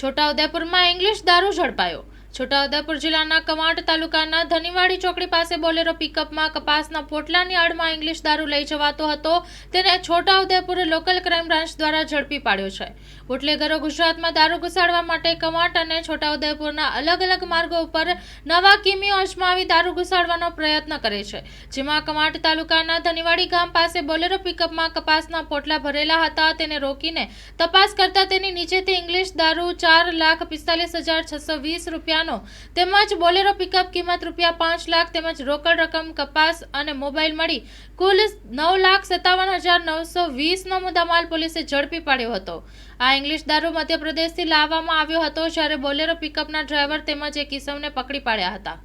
છોટાઉદેપુરમાં English દારૂ ઝડપાયો. છોટાઉદેપુર જિલ્લાના કવાંટ તાલુકાના ધનીવાડી ચોકડી પાસે બોલેરો પિકઅપમાં કપાસના પોટલાની આડમાં ઇંગ્લિશ દારૂ લઈ જવાતો હતો. તેને છોટાઉદેપુર લોકલ ક્રાઇમ બ્રાન્ચ દ્વારા ઝડપી પાડ્યો છે. બુટલેગરો ગુજરાતમાં દારૂ ઘુસાડવા માટે કવાંટ અને છોટાઉદેપુરના અલગ અલગ માર્ગો ઉપર નવા કિમીઓ અજમાવી દારૂ ઘુસાડવાનો પ્રયત્ન કરે છે. જેમાં કવાંટ તાલુકાના ધનીવાડી ગામ પાસે બોલેરો પિકઅપમાં કપાસના પોટલા ભરેલા હતા. તેને રોકીને તપાસ કરતા તેની નીચેથી ઇંગ્લિશ દારૂ ચાર લાખ પિસ્તાલીસ હજાર છસો વીસ રૂપિયાનો તેમજ બોલેરો પિકઅપ કિંમત રૂપિયા પાંચ લાખ, તેમજ રોકડ રકમ, કપાસ અને મોબાઈલ મળી કુલ નવ લાખ સત્તાવન હજાર નવસો વીસનો મુદ્દામાલ પોલીસે ઝડપી પાડ્યો હતો. આ ઇંગ્લિશ દારૂ મધ્યપ્રદેશથી લાવવામાં આવ્યો હતો જ્યારે બોલેરો પિકઅપના ડ્રાઈવર તેમજ એક કિસમને પકડી પાડ્યા હતા.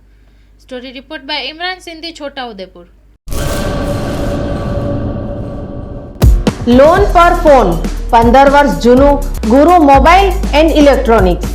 Story report by Imran Sindhi Chhotaudepur. Loan પર ફોન પંદર વર્ષ જૂનું, ગુરુ મોબાઈલ એન્ડ ઇલેક્ટ્રોનિક્સ